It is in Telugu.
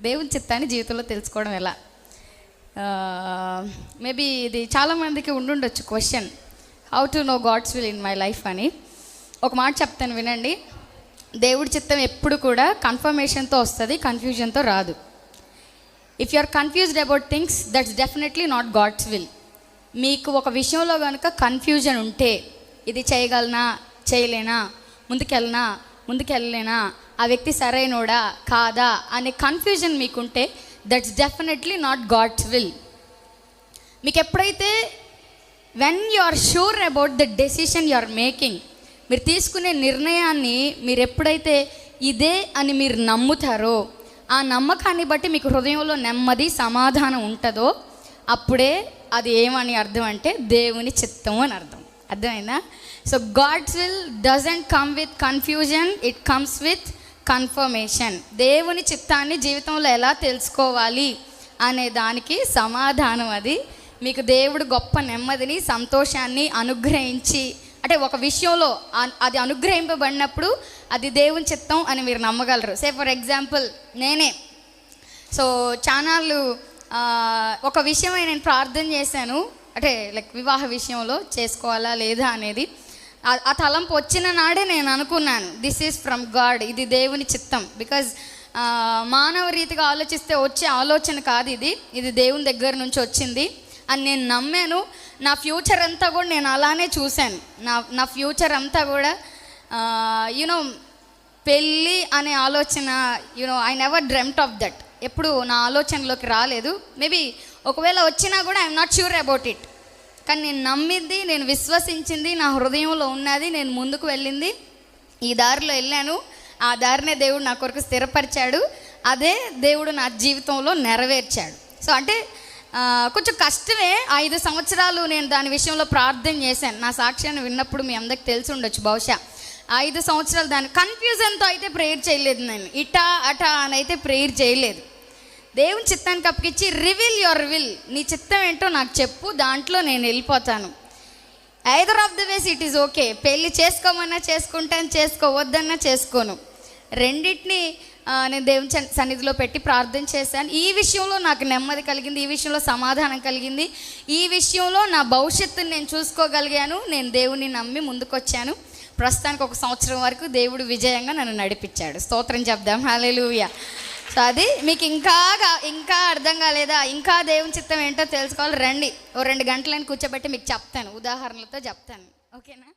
దేవుని చిత్తాన్ని జీవితంలో తెలుసుకోవడం ఎలా? మేబీ ఇది చాలామందికి ఉండుండొచ్చు question how to know God's will in my life అని. ఒక మాట చెప్తాను వినండి. దేవుడి చిత్తం ఎప్పుడు కూడా కన్ఫర్మేషన్తో వస్తుంది కన్ఫ్యూజన్తో రాదు. If you are confused about things that's definitely not God's will మీకు ఒక విషయంలో కనుక కన్ఫ్యూజన్ ఉంటే ఇది చేయగలనా చేయలేనా ముందుకెళ్ళనా ముందుకెళ్ళలేనా? ఆ వ్యక్తి సరైనోడా? కాదా? అనే confusion మీకుంటే that's definitely not God's will మీకు ఎప్పుడైతే when you are sure about the decision you are making మీరు తీసుకునే నిర్ణయాన్ని మీరు ఎప్పుడైతే ఇదే అని మీరు నమ్ముతారో ఆ నమ్మకాన్ని బట్టి మీకు హృదయంలో నెమ్మది సమాధానం ఉంటుందో అప్పుడే అది ఏమని అర్థం అంటే దేవుని చిత్తం అని అర్థం. అర్థమైందా? So God's will doesn't come with confusion it comes with confirmation దేవుని చిత్తాన్ని జీవితంలో ఎలా తెలుసుకోవాలి అనే దానికి సమాధానం అది. మీకు దేవుడు గొప్ప నెమ్మదిని సంతోషాన్ని అనుగ్రహించి అంటే ఒక విషయంలో అది అనుగ్రహింపబడినప్పుడు అది దేవుని చిత్తం అని మీరు నమ్మగలరు. సే ఫర్ ఎగ్జాంపుల్ నేనే. సో ఛానళ్ళు ఒక విషయమై నేను ప్రార్థన చేశాను. అంటే లైక్ వివాహ విషయంలో చేసుకోవాలా లేదా అనేది ఆ- తలంపు వచ్చిన నాడే నేను అనుకున్నాను. దిస్ ఈజ్ ఫ్రమ్ గాడ్ ఇది దేవుని చిత్తం. బికాజ్ మానవ రీతిగా ఆలోచిస్తే వచ్చే ఆలోచన కాదు ఇది. ఇది దేవుని దగ్గర నుంచి వచ్చింది. అని నేను నమ్మాను. నా ఫ్యూచర్ అంతా కూడా నేను అలానే చూశాను. నా నా ఫ్యూచర్ అంతా కూడా యూనో పెళ్ళి అనే ఆలోచన you know I never dreamt of that ఎప్పుడు నా ఆలోచనలోకి రాలేదు. మేబీ ఒకవేళ వచ్చినా కూడా I'm not sure about it కానీ నేను నమ్మింది నేను విశ్వసించింది నా హృదయంలో ఉన్నది నేను ముందుకు వెళ్ళింది. ఈ దారిలో వెళ్ళాను. ఆ దారినే దేవుడు నా కొరకు స్థిరపరిచాడు. అదే దేవుడు నా జీవితంలో నెరవేర్చాడు. సో అంటే కొంచెం కష్టమే. ఐదు సంవత్సరాలు నేను దాని విషయంలో ప్రార్థన చేశాను. నా సాక్ష్యాన్ని విన్నప్పుడు మీ అందరికి తెలిసి ఉండొచ్చు బహుశా. ఐదు సంవత్సరాలు దాని కన్ఫ్యూజన్తో అయితే ప్రేయర్ చేయలేదు నేను. ఇటా అటా అని అయితే ప్రేయర్ చేయలేదు. దేవుని చిత్తానికి అప్పగించి రివిల్ యువర్ విల్ నీ చిత్తం ఏంటో నాకు చెప్పు దాంట్లో నేను వెళ్ళిపోతాను. Either of the ways it is okay పెళ్ళి చేసుకోమన్నా చేసుకుంటాను చేసుకోవద్దన్నా చేసుకోను. రెండింటిని నేను దేవుని సన్నిధిలో పెట్టి ప్రార్థన చేశాను. ఈ విషయంలో నాకు నెమ్మది కలిగింది ఈ విషయంలో సమాధానం కలిగింది. ఈ విషయంలో నా భవిష్యత్తుని నేను చూసుకోగలిగాను. నేను దేవుని నమ్మి ముందుకొచ్చాను. ప్రస్తుతానికి ఒక సంవత్సరం వరకు దేవుడు విజయంగా నన్ను నడిపించాడు. స్తోత్రం చెప్దాం. హాలేలుయా సో అది మీకు ఇంకా ఇంకా అర్థం కాలేదా? ఇంకా దేవుని చిత్తం ఏంటో తెలుసుకోవాలి. రండి. ఓ రెండు గంటలను కూర్చోబెట్టి మీకు చెప్తాను. ఉదాహరణలతో చెప్తాను. ఓకేనా?